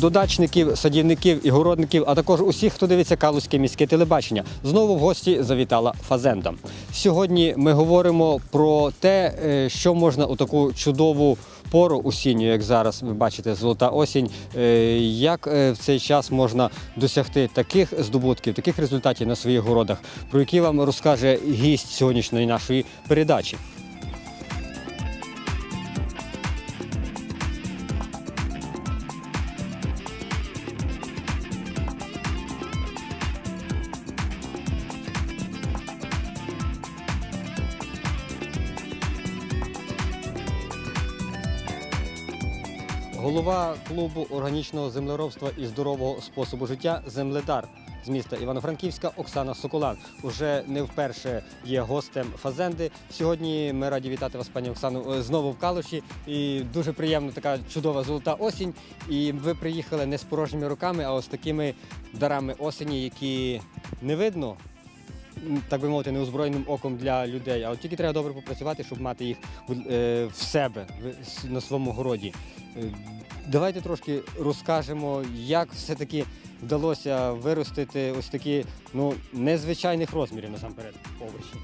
до дачників, садівників і городників, а також усіх, хто дивиться Калузьке міське телебачення. Знову в гості завітала Фазенда. Сьогодні ми говоримо про те, е, що можна у таку чудову пору осінню, як зараз ви бачите, золота осінь. е, Як е, в цей час можна досягти таких здобутків, таких результатів на своїх городах, про які вам розкаже гість сьогоднішньої нашої передачі. Голова клубу органічного землеробства і здорового способу життя Земледар з міста Івано-Франківська Оксана Соколан уже не вперше є гостем Фазенди. Сьогодні ми раді вітати вас, пані Оксану, е, знову в Калуші. І дуже приємно така чудова золота осінь. І ви приїхали не з порожніми руками, а ось такими дарами осені, які не видно. Так би мовити, неозброєним оком для людей, а от тільки треба добре попрацювати, щоб мати їх е, в себе на своєму городі. Е, Давайте трошки розкажемо, як все-таки вдалося виростити ось такі ну, незвичайних розмірів насамперед овочі.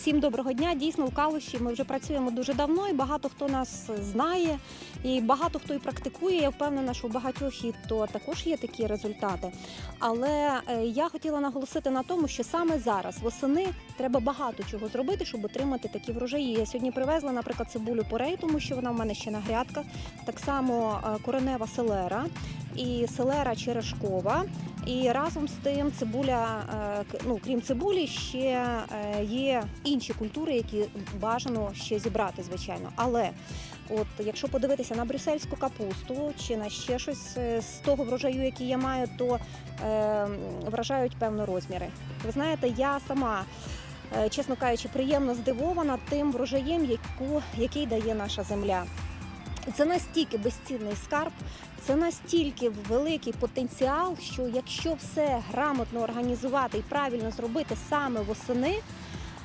Всім доброго дня. Дійсно, у Калуші ми вже працюємо дуже давно, і багато хто нас знає, і багато хто і практикує. Я впевнена, що у багатьох і то також є такі результати. Але е, я хотіла наголосити на тому, що саме зараз восени треба багато чого зробити, щоб отримати такі врожаї. Я сьогодні привезла, наприклад, цибулю порей, тому що вона в мене ще на грядках. Так само е, коренева селера і селера черешкова. І разом з тим цибуля, е, ну крім цибулі, ще е, є інші культури, які бажано ще зібрати, звичайно. Але от якщо подивитися на брюссельську капусту чи на ще щось е, з того врожаю, який я маю, то е, вражають певно розміри. Ви знаєте, я сама. Чесно кажучи, приємно здивована тим врожаєм, яку, який дає наша земля. Це настільки безцінний скарб, це настільки великий потенціал, що якщо все грамотно організувати і правильно зробити саме восени,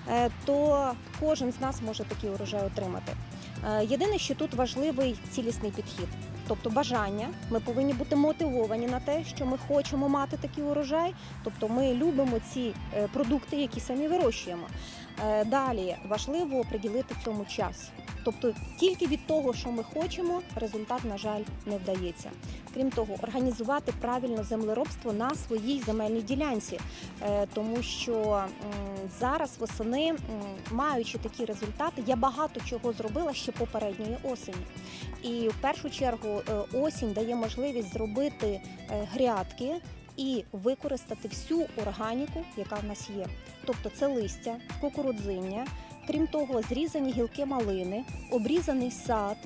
е, то кожен з нас може такий урожай отримати. Е, Єдине, що тут важливий цілісний підхід, тобто бажання. Ми повинні бути мотивовані на те, що ми хочемо мати такий урожай. Тобто ми любимо ці е, продукти, які самі вирощуємо. Далі важливо приділити цьому час. Тобто тільки від того, що ми хочемо, результат, на жаль, не вдається. Крім того, організувати правильно землеробство на своїй земельній ділянці, Е, тому що зараз восени, маючи такі результати, я багато чого зробила ще попередньої осені. І в першу чергу е, осінь дає можливість зробити е, грядки. І використати всю органіку, яка в нас є. Тобто це листя, кукурудзиння, крім того, зрізані гілки малини, обрізаний сад,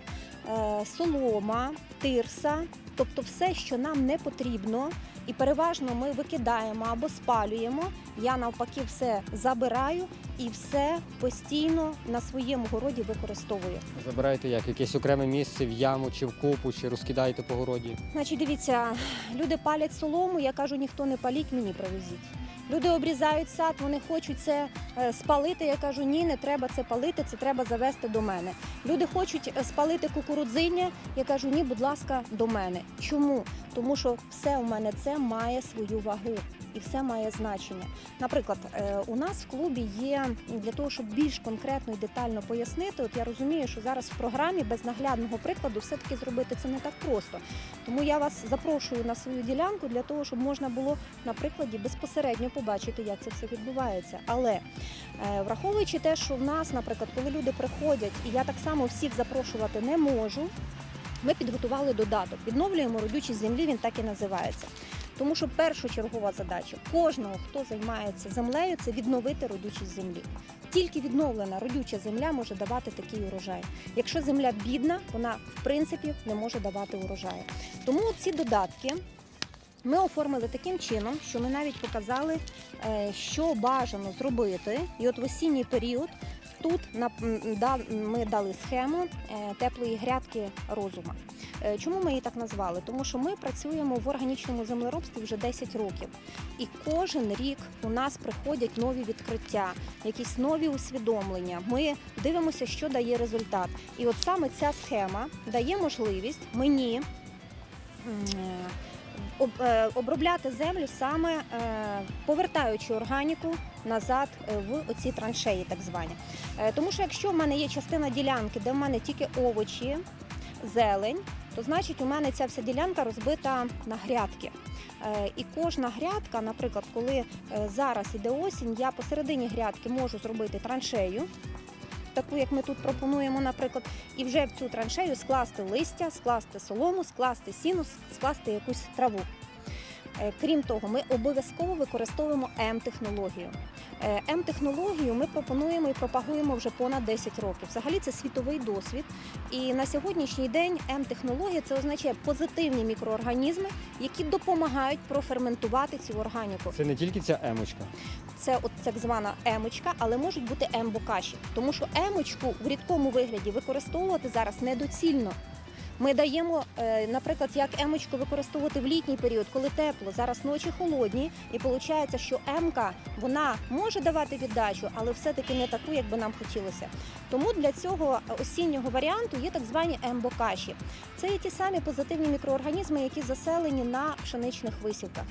е, солома, тирса, тобто все, що нам не потрібно, і переважно ми викидаємо або спалюємо. Я навпаки все забираю і все постійно на своєму городі використовую. Забираєте як? Якесь окреме місце в яму чи в купу, чи розкидаєте по городі. Значить, дивіться, люди палять солому, я кажу, ніхто не паліть, мені привезіть. Люди обрізають сад, вони хочуть це е, спалити. Я кажу, ні, не треба це палити, це треба завести до мене. Люди хочуть е, спалити кукурудзиння. Я кажу, ні, будь ласка, до мене. Чому? Тому що все у мене це має свою вагу і все має значення. Наприклад, е, у нас в клубі є для того, щоб більш конкретно і детально пояснити. От я розумію, що зараз в програмі без наглядного прикладу все-таки зробити це не так просто. Тому я вас запрошую на свою ділянку для того, щоб можна було на прикладі безпосередньо побачити, як це все відбувається. Але е, враховуючи те, що в нас, наприклад, коли люди приходять, і я так само всіх запрошувати не можу. Ми підготували додаток. Відновлюємо родючість землі, він так і називається. Тому що першочергова задача кожного, хто займається землею, це відновити родючість землі. Тільки відновлена родюча земля може давати такий урожай. Якщо земля бідна, вона в принципі не може давати урожаю. Тому ці додатки ми оформили таким чином, що ми навіть показали, е, що бажано зробити. І от в осінній період тут ми дали схему е, теплої грядки розума. Е, Чому ми її так назвали? Тому що ми працюємо в органічному землеробстві вже 10 років, і кожен рік у нас приходять нові відкриття, якісь нові усвідомлення. Ми дивимося, що дає результат. І от саме ця схема дає можливість мені обробляти землю саме е, повертаючи органіку назад е, в оці траншеї, так звані. Е, Тому що якщо в мене є частина ділянки, де в мене тільки овочі, зелень, то значить у мене ця вся ділянка розбита на грядки. Е, І кожна грядка, наприклад, коли е, зараз іде осінь, я посередині грядки можу зробити траншею, таку як ми тут пропонуємо, наприклад, і вже в цю траншею скласти листя, скласти солому, скласти сіну, скласти якусь траву. Е, Крім того, ми обов'язково використовуємо М-технологію. Е, М-технологію ми пропонуємо і пропагуємо вже понад 10 років. Взагалі це світовий досвід. І на сьогоднішній день М-технологія це означає позитивні мікроорганізми, які допомагають проферментувати цю органіку. Це не тільки ця емочка. Це от так звана емочка, але можуть бути ембокаші, тому що емочку в рідкому вигляді використовувати зараз недоцільно. Ми даємо, е, наприклад, як емочку використовувати в літній період, коли тепло. Зараз ночі холодні, і виходить, що емка вона може давати віддачу, але все-таки не таку, як би нам хотілося. Тому для цього осіннього варіанту є так звані ембокаші. Це є ті самі позитивні мікроорганізми, які заселені на пшеничних висівках.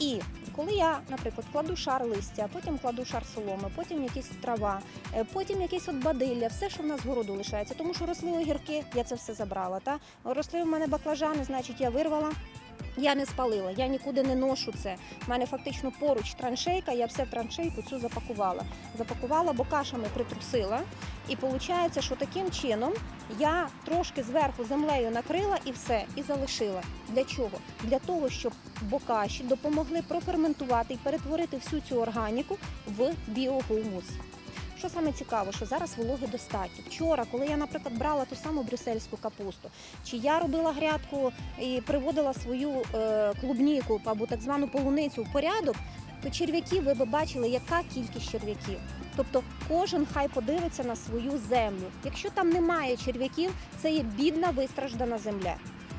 І коли я, наприклад, кладу шар листя, потім кладу шар соломи, потім якісь трава, е, потім якісь от бадилля, все, що в нас з городу лишається, тому що росли огірки, я це все забрала. Та росли в мене баклажани, значить, я вирвала. Я не спалила, я нікуди не ношу це. У мене фактично поруч траншейка, я все в траншейку цю запакувала. Запакувала, бо кашами притрусила. І виходить, що таким чином я трошки зверху землею накрила і все, і залишила. Для чого? Для того, щоб бокаші допомогли проферментувати і перетворити всю цю органіку в біогумус. Що саме цікаво, що зараз вологи достатньо. Вчора, коли я, наприклад, брала ту саму брюссельську капусту, чи я робила грядку і приводила свою е, клубніку або так звану полуницю в порядок, то черв'яків ви б бачили, яка кількість черв'яків. Тобто кожен хай подивиться на свою землю. Якщо там немає черв'яків, це є бідна вистраждана земля.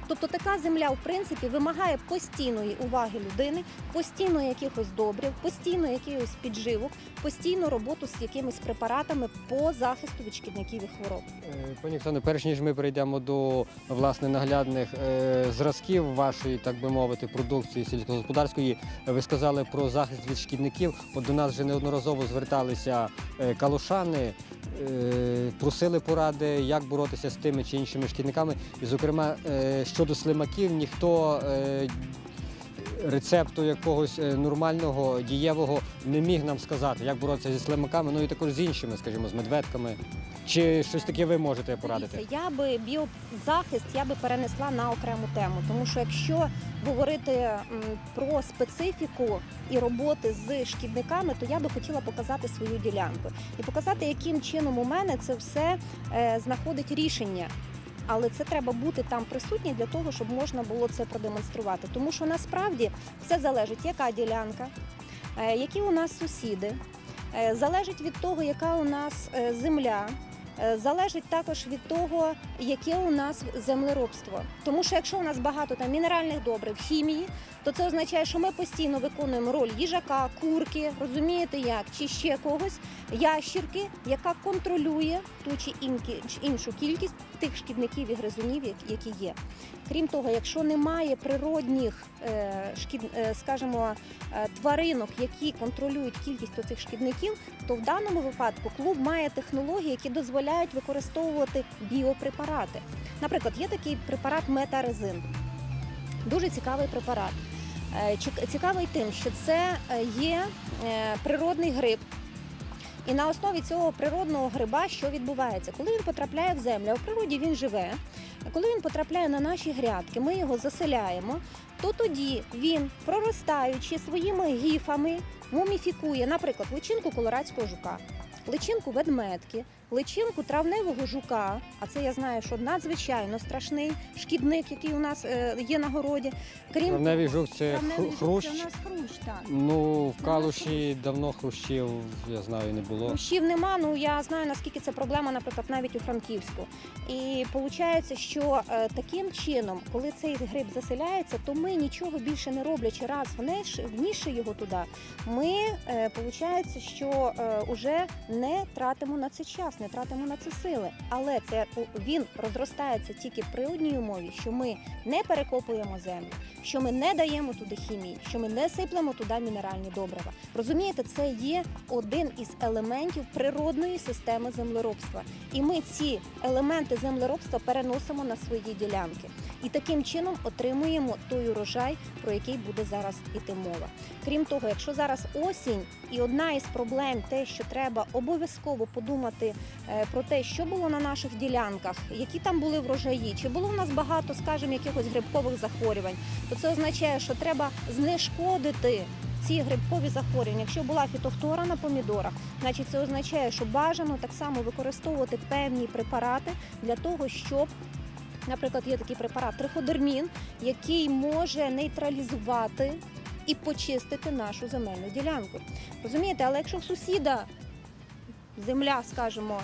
Тобто така земля, в принципі, вимагає постійної уваги людини, постійно якихось добрив, постійно якихось підживок, постійну роботу з якимись препаратами по захисту від шкідників і хвороб. Е, Пані Оксано, перш ніж ми перейдемо до власне наглядних е, зразків вашої, так би мовити, продукції сільськогосподарської, ви сказали про захист від шкідників. От до нас вже неодноразово зверталися е, калушани, просили поради, як боротися з тими чи іншими шкідниками. І, зокрема, е, щодо слимаків, ніхто. е, Рецепту якогось е, нормального дієвого не міг нам сказати, як боротися зі слимаками, ну і також з іншими, скажімо, з медведками. Чи щось таке ви можете порадити? Я би біозахист я би перенесла на окрему тему, тому що якщо говорити про специфіку і роботи з шкідниками, то я би хотіла показати свою ділянку і показати, яким чином у мене це все е, знаходить рішення. Але це треба бути там присутні для того, щоб можна було це продемонструвати. Тому що насправді все залежить, яка ділянка, е, які у нас сусіди, е, залежить від того, яка у нас земля. Е, Залежить також від того, яке у нас землеробство. Тому що якщо у нас багато там мінеральних добрив, хімії, то це означає, що ми постійно виконуємо роль їжака, курки, розумієте як, чи ще когось, ящірки, яка контролює ту чи іншу кількість тих шкідників і гризунів, які є. Крім того, якщо немає природних, е, е, скажімо, е, тваринок, які контролюють кількість цих шкідників, то в даному випадку клуб має технології, які дозволяють використовувати біопрепарати. Наприклад, є такий препарат метарезин. Дуже цікавий препарат. Цікавий тим, що це є природний гриб. І на основі цього природного гриба що відбувається? Коли він потрапляє в землю, а в природі він живе. Коли він потрапляє на наші грядки, ми його заселяємо, то тоді він, проростаючи своїми гіфами, муміфікує, наприклад, личинку колорадського жука, личинку ведмедки, личинку травневого жука. А це я знаю, що надзвичайно страшний шкідник, який у нас е, є на городі. Крім Травневий жук це травневий хру- жук. Це у нас хрущ, так. Ну, в Калуші давно хрущів, я знаю, не було. Кущів нема. Ну я знаю наскільки це проблема, наприклад, навіть у Франківську. І виходить, що е, таким чином, коли цей гриб заселяється, то ми нічого більше не роблячи раз внеш, внісши його туди, ми виходить, що е, уже не тратимо на це час. Не тратимо на це сили. Але це він розростається тільки при одній умові, що ми не перекопуємо землю, що ми не даємо туди хімії, що ми не сиплемо туди мінеральні добрива. Розумієте, це є один із елементів природної системи землеробства. І ми ці елементи землеробства переносимо на свої ділянки. І таким чином отримуємо той урожай, про який буде зараз іти мова. Крім того, якщо зараз осінь, і одна із проблем те, що треба обов'язково подумати е, про те, що було на наших ділянках, які там були врожаї, чи було в нас багато, скажімо, якихось грибкових захворювань, то це означає, що треба знешкодити. Ці грибкові захворювання, якщо була фітофтора на помідорах, значить це означає, що бажано так само використовувати певні препарати для того, щоб Наприклад, є такий препарат триходермін, який може нейтралізувати і почистити нашу земельну ділянку. Розумієте, але якщо в сусіда земля, скажімо,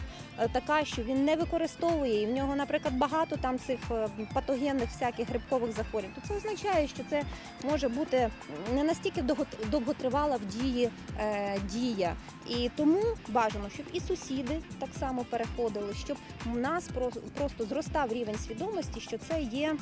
така, що він не використовує, і в нього, наприклад, багато там цих е, патогенних всяких грибкових захворювань, то це означає, що це може бути не настільки довго- довготривала в дії е, дія. І тому бажано, щоб і сусіди так само переходили, щоб у нас про- просто зростав рівень свідомості, що це є.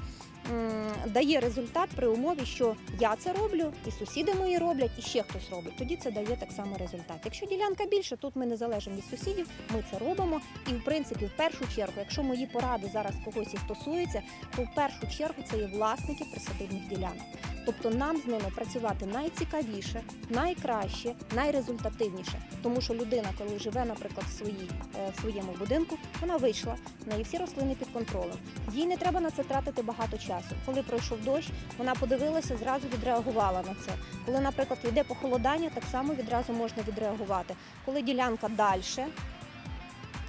Дає результат при умові, що я це роблю, і сусіди мої роблять, і ще хтось робить. Тоді це дає так само результат. Якщо ділянка більше, тут ми не залежимо від сусідів, ми це робимо. І в принципі, в першу чергу, якщо мої поради зараз когось і стосуються, то в першу чергу це є власники присадибних ділянок. Тобто нам з ними працювати найцікавіше, найкраще, найрезультативніше. Тому що людина, коли живе, наприклад, в своїй е, в своєму будинку, вона вийшла, в неї всі рослини під контролем. Їй не треба на це тратити багато часу. Коли пройшов дощ, вона подивилася, зразу відреагувала на це. Коли, наприклад, йде похолодання, так само відразу можна відреагувати. Коли ділянка далі,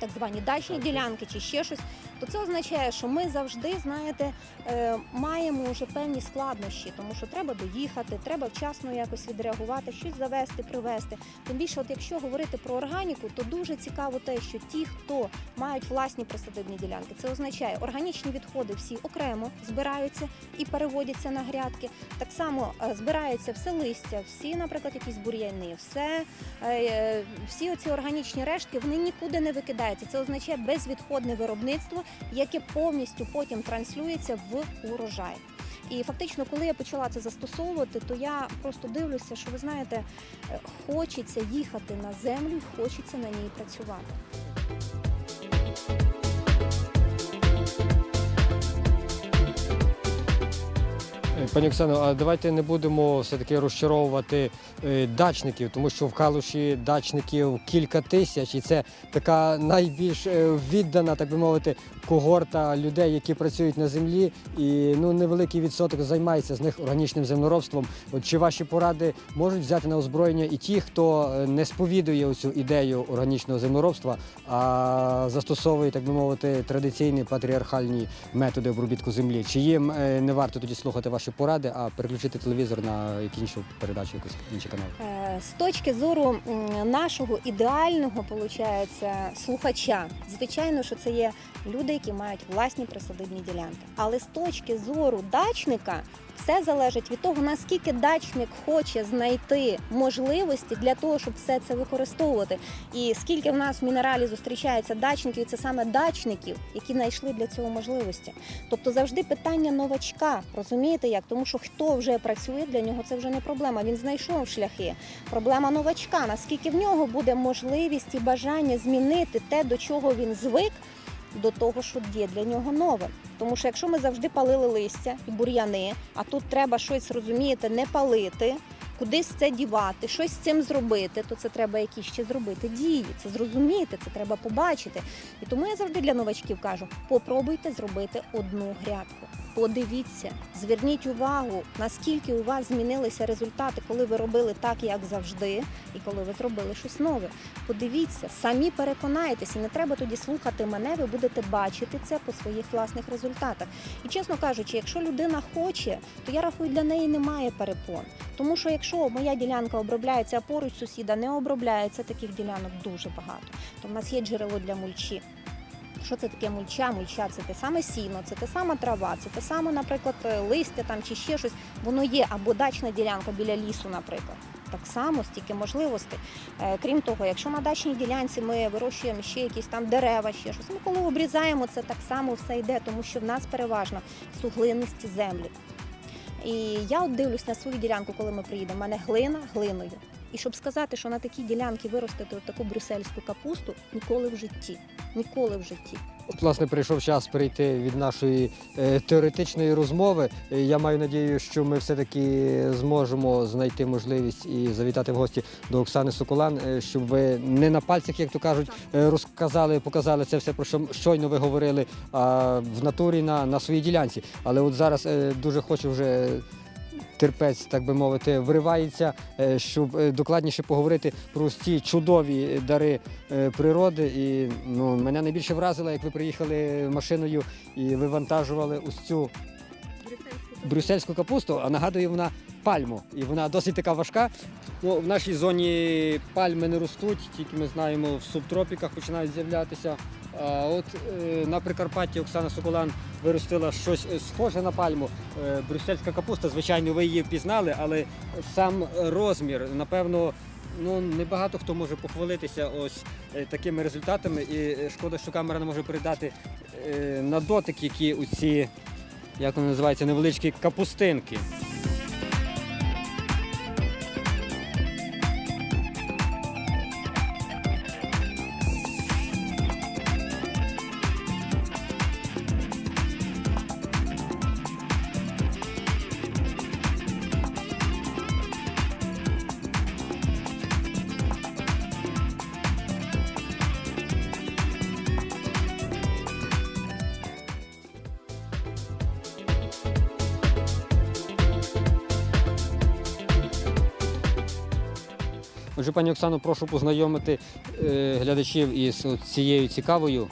так звані дачні ділянки чи ще щось, то це означає, що ми завжди, знаєте, е, маємо вже певні складнощі, тому що треба доїхати, треба вчасно якось відреагувати, щось завести, привезти. Тим більше, от якщо говорити про органіку, то дуже цікаво те, що ті, хто мають власні присадибні ділянки, це означає, органічні відходи всі окремо збираються і переводяться на грядки. Так само е, збирається все листя, всі, наприклад, якісь бур'яни, все е, всі оці органічні рештки вони нікуди не викидаються. Це означає безвідходне виробництво, яке повністю потім транслюється в урожай. І фактично, коли я почала це застосовувати, то я просто дивлюся, що ви знаєте, е, хочеться їхати на землю, хочеться на ній працювати. Пані Оксано, а давайте не будемо все-таки розчаровувати е, дачників, тому що в Калуші дачників кілька тисяч, і це така найбільш е, віддана, так би мовити, когорта людей, які працюють на землі, і ну невеликий відсоток займається з них органічним землеробством. От чи ваші поради можуть взяти на озброєння і ті, хто е, не сповідує цю ідею органічного землеробства, а застосовує, так би мовити, традиційні патріархальні методи обробітку землі? Чи їм е, не варто тоді слухати ваші поради, а переключити телевізор на іншу передачу, якусь інші канал? Е, З точки зору нашого ідеального виходить, слухача, звичайно, що це є люди, які мають власні присадибні ділянки. Але з точки зору дачника все залежить від того, наскільки дачник хоче знайти можливості для того, щоб все це використовувати. І скільки в нас в мінералі зустрічається дачників, це саме дачників, які знайшли для цього можливості. Тобто завжди питання новачка, розумієте як? Тому що хто вже працює, для нього це вже не проблема. Він знайшов шляхи. Проблема новачка, наскільки в нього буде можливість і бажання змінити те, до чого він звик. До того, що є для нього нове. Тому що якщо ми завжди палили листя і бур'яни, а тут треба щось розумієте, не палити, кудись це дівати, щось з цим зробити, то це треба якісь ще зробити дії, це зрозуміти, це треба побачити. І тому я завжди для новачків кажу: попробуйте зробити одну грядку. Подивіться, зверніть увагу, наскільки у вас змінилися результати, коли ви робили так, як завжди, і коли ви зробили щось нове. Подивіться, самі переконайтеся, не треба тоді слухати мене, ви будете бачити це по своїх власних результатах. І чесно кажучи, якщо людина хоче, то я рахую, для неї немає перепон. Тому що якщо моя ділянка обробляється, а поруч сусіда не обробляється, таких ділянок дуже багато. То в нас є джерело для мульчі. Що це таке мульча? Мульча це те саме сіно, це те саме трава, це те саме, наприклад, листя там чи ще щось. Воно є або дачна ділянка біля лісу, наприклад. так само стільки можливостей. Е, Крім того, якщо на дачній ділянці ми вирощуємо ще якісь там дерева, ще щось, ми коли обрізаємо, це так само все йде, тому що в нас переважно суглинисті землі. І я от дивлюсь на свою ділянку, коли ми приїдемо. У мене глина глиною. І щоб сказати, що на такій ділянці виростити таку брюссельську капусту, ніколи в житті. Ніколи в житті. От, власне, прийшов час перейти від нашої е, теоретичної розмови. Е, Я маю надію, що ми все-таки зможемо знайти можливість і завітати в гості до Оксани Соколан, е, щоб ви не на пальцях, як то кажуть, е, розказали, показали це все, про що щойно ви говорили, а в натурі на, на своїй ділянці. Але от зараз е, дуже хочу вже. Терпець, так би мовити, вривається, е, щоб е, докладніше поговорити про ці чудові дари е, природи. І ну, мене найбільше вразило, як ви приїхали машиною і вивантажували ось цю брюссельську капусту, а нагадує вона пальму. І вона досить така важка. Ну, в нашій зоні пальми не ростуть, тільки ми знаємо, в субтропіках починають з'являтися. А от е, на Прикарпатті Оксана Соколан виростила щось е, схоже на пальму. Е, брюссельська капуста, звичайно, ви її впізнали, але сам розмір, напевно, ну небагато хто може похвалитися ось такими результатами. І шкода, що камера не може передати на дотик, які у ці, як вони називаються, невеличкі капустинки. Отже, пані Оксано, прошу познайомити е, глядачів із цією цікавою,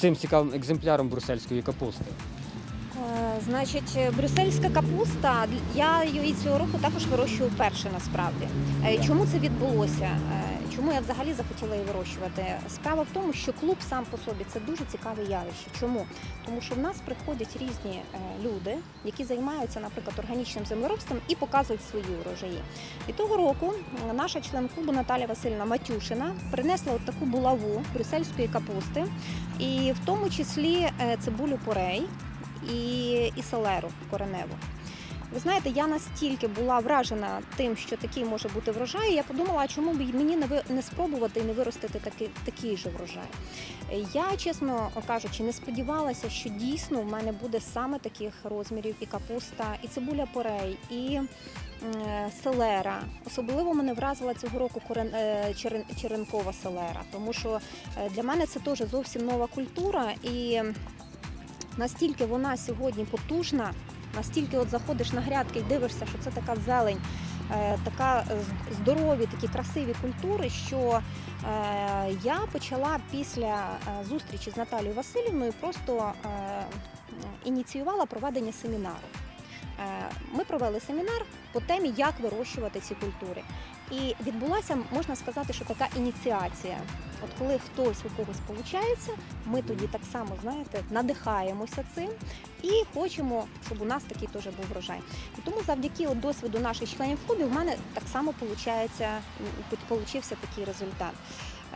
цим цікавим екземпляром брусельської капусти. Е, Значить, брюссельська капуста, я її цього року також вирощую вперше насправді. Е, Чому це відбулося? Чому я взагалі захотіла її вирощувати? Справа в тому, що клуб сам по собі це дуже цікаве явище. Чому? Тому що в нас приходять різні е, люди, які займаються, наприклад, органічним землеробством і показують свої урожаї. І того року наша член клубу Наталя Васильівна Матюшина принесла от таку булаву брюссельської капусти, і в тому числі е, цибулю порей і, і селеру кореневу. Ви знаєте, я настільки була вражена тим, що такий може бути врожай, я подумала, чому б мені не ви не спробувати і не виростити такий, такий же врожай. Я, чесно кажучи, не сподівалася, що дійсно в мене буде саме таких розмірів і капуста, і цибуля порей, і е, селера. Особливо мене вразила цього року е, черен- черенкова селера, тому що е, для мене це теж зовсім нова культура і настільки вона сьогодні потужна, настільки от заходиш на грядки і дивишся, що це така зелень, е, така здорові, такі красиві культури, що е, я почала після е, зустрічі з Наталією Васильівною просто ініціювала проведення семінару. Ми провели семінар по темі, як вирощувати ці культури. І відбулася, можна сказати, що така ініціація. От коли хтось у когось виходить, ми тоді так само, знаєте, надихаємося цим і хочемо, щоб у нас такий теж був врожай. І тому завдяки от досвіду наших членів клубів в мене так само получається, получився такий результат.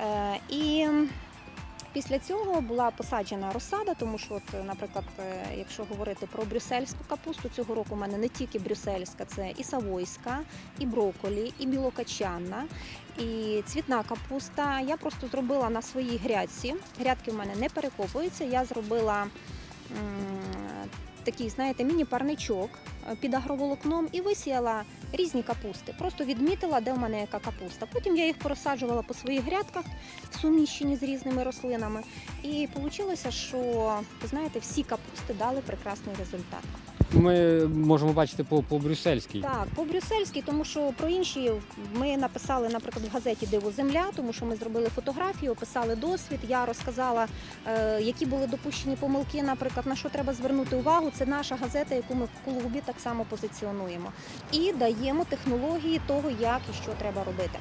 Е, І Після цього була посаджена розсада, тому що, от, наприклад, е, якщо говорити про брюссельську капусту, цього року в мене не тільки брюссельська, це і савойська, і броколі, і білокачанна, і цвітна капуста. Я просто зробила на своїй грядці. Грядки в мене не перекопуються. Я зробила такий, знаєте, міні-парничок е, під агроволокном і висіяла різні капусти. Просто відмітила, де в мене яка капуста. Потім я їх порозсаджувала по своїх грядках, в суміщенні з різними рослинами. І вийшло, що знаєте, всі капусти дали прекрасний результат. Ми можемо бачити по, по брюссельській. Так, по брюссельській, тому що про інші ми написали, наприклад, в газеті Диво Земля, тому що ми зробили фотографію, описали досвід. Я розказала, е, які були допущені помилки, наприклад, на що треба звернути увагу. Це наша газета, яку ми в клубі так само позиціонуємо. І даємо технології того, як і що треба робити.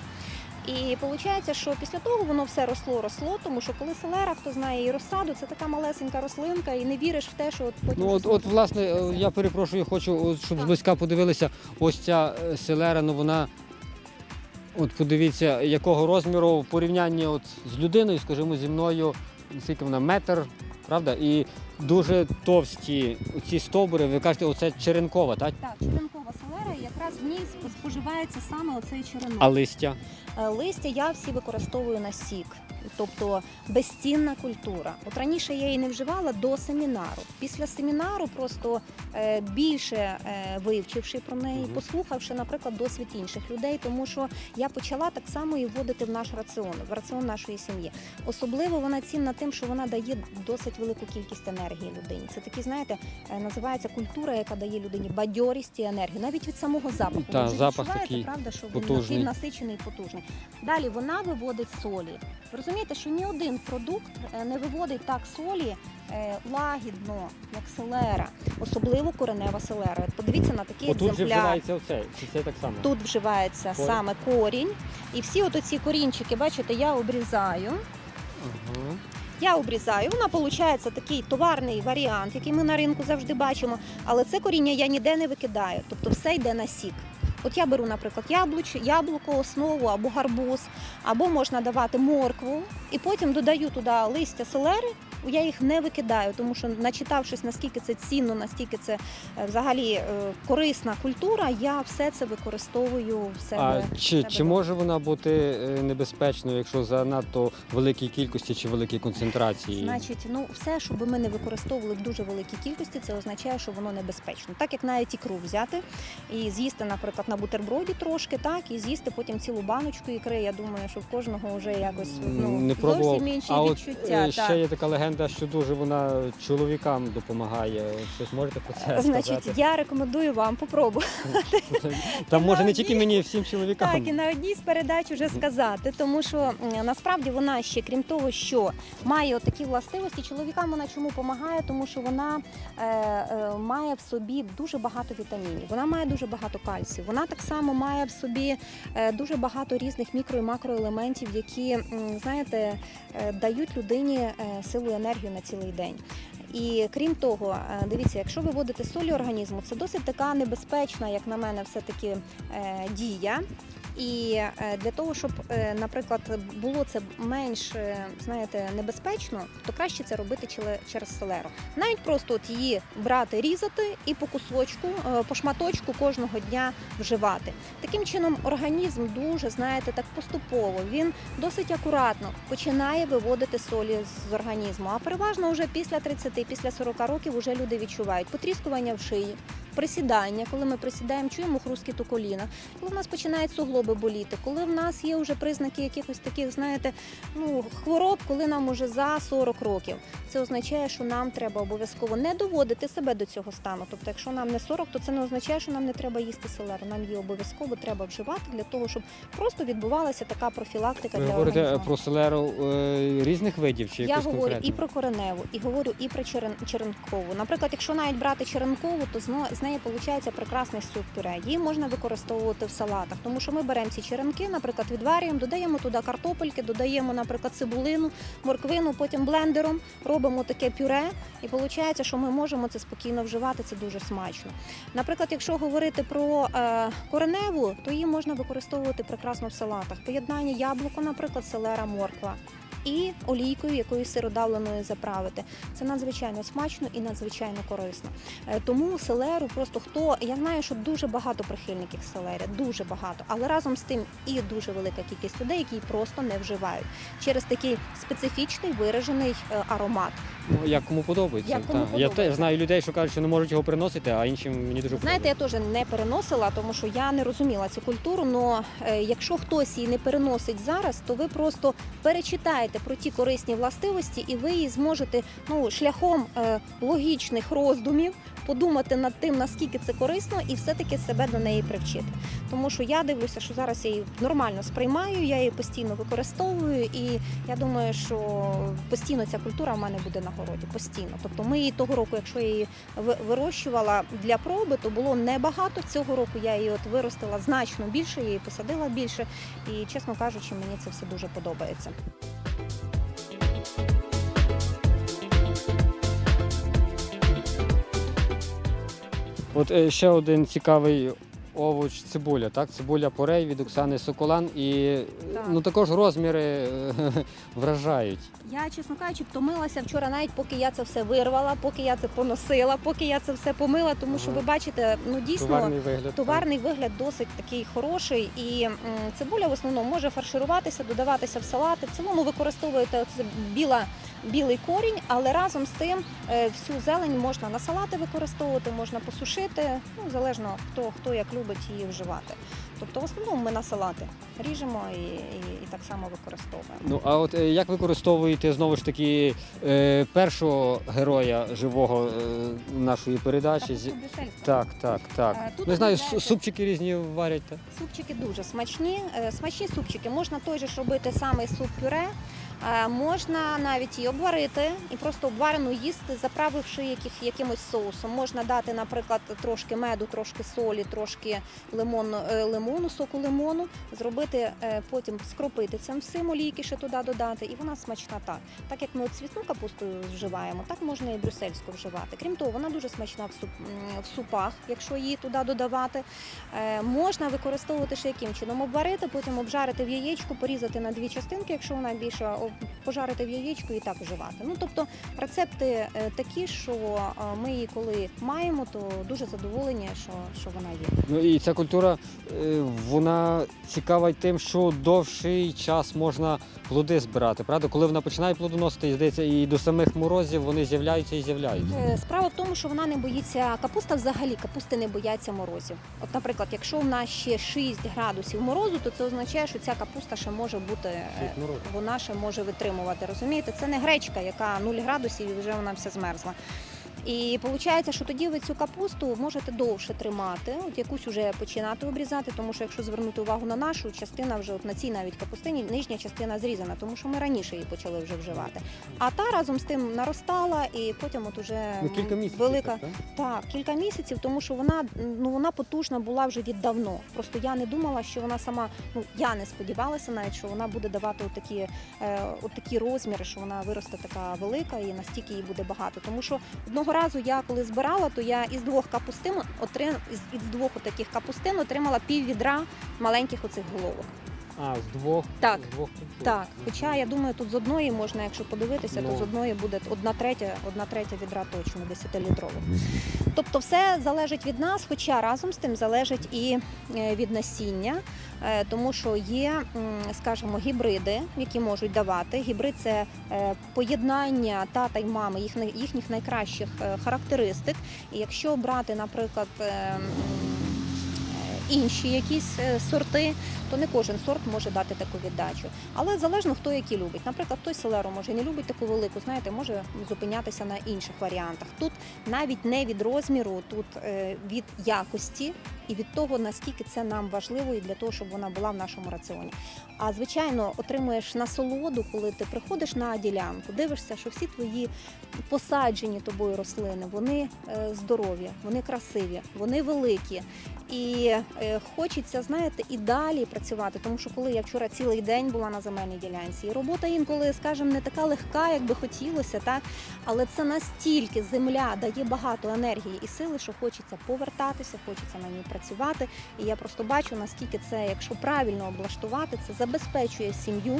І виходить, що після того воно все росло, росло, тому що коли селера, хто знає і розсаду, це така малесенька рослинка, і не віриш в те, що от потім Ну от, от власне, е, я перепрошую, хочу, щоб Так. зблизька подивилися. Ось ця е, селера, ну вона От подивіться, якого розміру в порівнянні от з людиною, скажімо, зі мною, скільки вона метр, правда? І дуже товсті ці стовбури, ви кажете, оце черенкова, так? Так, черенкова селера, якраз в ній споживається саме оцей черенок. А листя? Е, Листя я всі використовую на сік, тобто безцінна культура. От раніше я її не вживала до семінару. Після семінару, просто е, більше е, вивчивши про неї, послухавши, наприклад, досвід інших людей, тому що я почала так само її вводити в наш раціон, в раціон нашої сім'ї. Особливо вона цінна тим, що вона дає досить велику кількість енергії людині. Це такі, знаєте, е, називається культура, яка дає людині бадьорість і енергію, навіть від самого запаху. Та, запах такий правда, що він потужний. насичений і потужний. Далі вона виводить солі. Розумієте, що ні один продукт е, не виводить так солі е, лагідно, як селера, особливо коренева селера. Подивіться на такий Отут же екземпляр. вживається оце, чи це так само? Тут вживається Корінь. саме корінь, і всі от оці корінчики, бачите, я обрізаю. Ага. Я обрізаю, вона виходить такий товарний варіант, який ми на ринку завжди бачимо. Але це коріння я ніде не викидаю, тобто все йде на сік. От я беру, наприклад, яблуч, яблуко, основу або гарбуз, або можна давати моркву, і потім додаю туди листя селери. Я їх не викидаю, тому що начитавшись, наскільки це цінно, наскільки це е, взагалі е, корисна культура, я все це використовую в себе. А чи, себе чи може вона бути е, небезпечною, якщо занадто великій кількості чи великій концентрації? Значить, ну все, що би ми не використовували в дуже великій кількості, це означає, що воно небезпечно. Так як навіть ікру взяти і з'їсти, наприклад, на бутерброді трошки, так і з'їсти потім цілу баночку ікри. Я думаю, що в кожного вже якось ну, не пробував. зовсім інші а от відчуття. е, ще є така легенда, що дуже вона чоловікам допомагає. Щось можете про це Значить, я рекомендую вам попробувати. Там може не тільки мені, всім чоловікам. Так, і на одній з передач вже сказати, тому що насправді вона ще, крім того, що має такі властивості, чоловікам вона чому допомагає, тому що вона е, е, має в собі дуже багато вітамінів, вона має дуже багато кальцію. Вона так само має в собі е, дуже багато різних мікро і макроелементів, які знаєте, дають людині силу і енергію на цілий день. І крім того, е, дивіться, якщо ви вводите солі організму, це досить така небезпечна, як на мене, все-таки е, дія. І е, для того, щоб, е, наприклад, було це менш е, знаєте, небезпечно, то краще це робити через селеру. Навіть просто от її брати, різати і по кусочку, по шматочку кожного дня вживати. Таким чином, організм дуже, знаєте, так поступово він досить акуратно починає виводити солі з організму. А переважно вже після 30, після 40 років вже люди відчувають потріскування в шиї, присідання. Коли ми присідаємо, чуємо хрускіт у колінах, коли в нас починають суглоби боліти, коли в нас є вже признаки якихось таких, знаєте, ну хвороб, коли нам уже за 40 років. Це означає, що нам треба обов'язково не доводити себе до цього стану. Тобто, якщо нам не 40, то це не означає, що нам не треба їсти селеру. Нам її обов'язково треба вживати для того, щоб просто відбувалася така профілактика Ви для говорите організму. про селеру е, різних видів чи Я якусь говорю конкретну? і про кореневу, і говорю і про черен, черенкову. Наприклад, якщо навіть брати черенкову, то з, но- неї виходить прекрасний суп пюре. Її можна використовувати в салатах, тому що ми беремо ці черенки, наприклад, відварюємо, додаємо туди картопельки, додаємо, наприклад, цибулину, морквину, потім блендером робимо таке пюре, і виходить, що ми можемо це спокійно вживати. Це дуже смачно. Наприклад, якщо говорити про е, кореневу, то її можна використовувати прекрасно в салатах. Поєднання яблуко, наприклад, селера, морква. І олійкою, якоюсь сиродавленою заправити. Це надзвичайно смачно і надзвичайно корисно. Е, Тому селеру просто хто я знаю, що дуже багато прихильників селери, дуже багато, але разом з тим і дуже велика кількість людей, які її просто не вживають через такий специфічний виражений е, аромат. Ну, як кому подобається. Як кому та. Я подобається. знаю людей, що кажуть, що не можуть його приносити, а іншим мені дуже Знаєте, я теж не переносила, тому що я не розуміла цю культуру. Але якщо хтось її не переносить зараз, то ви просто перечитаєте про ті корисні властивості, і ви її зможете ну шляхом е, логічних роздумів подумати над тим, наскільки це корисно, і все-таки себе до неї привчити. Тому що я дивлюся, що зараз я її нормально сприймаю, я її постійно використовую, і я думаю, що постійно ця культура в мене буде на городі. Постійно. Тобто ми її того року, якщо я її вирощувала для проби, то було небагато. Цього року я її от виростила значно більше, я її посадила більше. І чесно кажучи, мені це все дуже подобається. От е, ще один цікавий овоч, цибуля. Так, цибуля порей від Оксани Соколан. І Так. ну також розміри вражають. Я, чесно кажучи, втомилася вчора, навіть поки я це все вирвала, поки я це поносила, поки я це все помила, тому що ви бачите, ну дійсно. Товарний вигляд. Товарний вигляд досить такий хороший, і м, цибуля в основному може фаршируватися, додаватися в салати. В цілому використовуєте оце біла, білий корінь, але разом з тим е, всю зелень можна на салати використовувати, можна посушити, ну залежно хто хто як любить її вживати. Тобто, в основному ми на салати ріжемо і, і, і так само використовуємо. Ну а от е, як використовуєте знову ж таки е, першого героя живого нашої передачі? Так, так, так. Е, тут Не знаю, обираєте- супчики різні варять. так? Супчики дуже смачні. Смачні супчики. Можна той же ж робити самий суп пюре. Е, Можна навіть і обварити, і просто обварену їсти, заправивши яких, якимось соусом. Можна дати, наприклад, трошки меду, трошки солі, трошки лимону, е, лимону, соку лимону, зробити е, потім скропити цим всім олійки ще туди додати, і вона смачна так. Так як ми цвітну капусту вживаємо, так можна і брюссельську вживати. Крім того, вона дуже смачна в, суп, в супах, якщо її туди додавати. Можна використовувати ще яким чином обварити, потім обжарити в яєчку, порізати на дві частинки, якщо вона більша, о, пожарити в яєчку і так вживати. Ну тобто рецепти е, такі, що е, ми її коли маємо, то дуже задоволені, що, що вона є. Ну і ця культура е, вона цікава й тим, що довший час можна плоди збирати. Правда, коли вона починає плодоносити, і здається, і до самих морозів вони з'являються і з'являються. Справа в тому, що вона не боїться капуста взагалі капусти не бояться морозів. От, наприклад, якщо в нас ще 6 градусів морозу, то це означає, що ця капуста ще може бути вона ще може витримувати. Розумієте, це не гречка, яка 0 градусів і вже вона вся змерзла. І виходить, що тоді ви цю капусту можете довше тримати, от якусь вже починати обрізати, тому що якщо звернути увагу на нашу частина, вже от на цій навіть капустині нижня частина зрізана, тому що ми раніше її почали вже вживати. А та разом з тим наростала, і потім от уже Ну, кілька місяців. велика так, так? так, кілька місяців, тому що вона ну вона потужна була вже віддавно. Просто я не думала, що вона сама. Ну я не сподівалася навіть, що вона буде давати отакі, е, отакі розміри, що вона виросте така велика і настільки її буде багато. Тому що одного разу я коли збирала, то я із двох капустин отрим із двох таких капустин отримала пів відра маленьких оцих головок. А, з двох. Так. З двох культур. Так, хоча я думаю, тут з одної можна, якщо подивитися, то Ну. з одної буде одна третя, одна третя відра точно 10-літрових. Тобто все залежить від нас, хоча разом з тим залежить і е, від насіння, е, тому що є, м, скажімо, гібриди, які можуть давати. Гібрид це е, поєднання тата й мами, їхніх, їхніх найкращих е, характеристик. І якщо брати, наприклад, е, м, е, інші якісь е, сорти, то не кожен сорт може дати таку віддачу. Але залежно хто які любить. Наприклад, той селеру може не любить таку велику, знаєте, може зупинятися на інших варіантах. Тут навіть не від розміру, тут е, від якості і від того, наскільки це нам важливо, і для того, щоб вона була в нашому раціоні. А звичайно, отримуєш насолоду, коли ти приходиш на ділянку, дивишся, що всі твої посаджені тобою рослини, вони е, здорові, вони красиві, вони великі. І е, хочеться, знаєте, і далі працювати, тому що коли я вчора цілий день була на земельній ділянці, і робота інколи, скажімо, не така легка, як би хотілося, так але це настільки земля дає багато енергії і сили, що хочеться повертатися, хочеться на ній працювати. І я просто бачу, наскільки це, якщо правильно облаштувати, це забезпечує сім'ю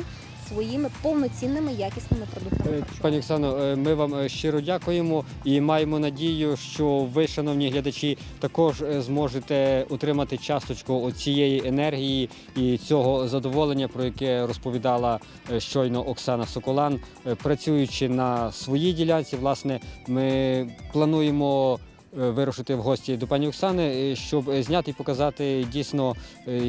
своїми повноцінними якісними продуктами. Е. Пані Оксано, е, ми вам е, щиро дякуємо і маємо надію, що ви, шановні глядачі, також зможете отримати часточку цієї енергії і цього задоволення, про яке розповідала щойно Оксана Соколан. Працюючи на своїй ділянці, власне, ми плануємо. Е, Вирушити в гості до пані Оксани, е, щоб е, зняти і показати дійсно,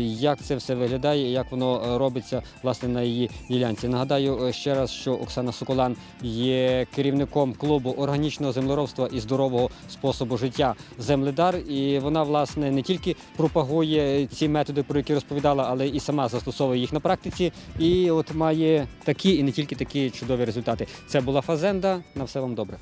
як це все виглядає, і як воно робиться власне на її ділянці. Нагадаю ще раз, що Оксана Соколан є керівником клубу органічного землеробства і здорового способу життя Земледар. І вона власне не тільки пропагує ці методи, про які розповідала, але і сама застосовує їх на практиці. І от має такі і не тільки такі чудові результати. Це була фазенда. На все вам добре.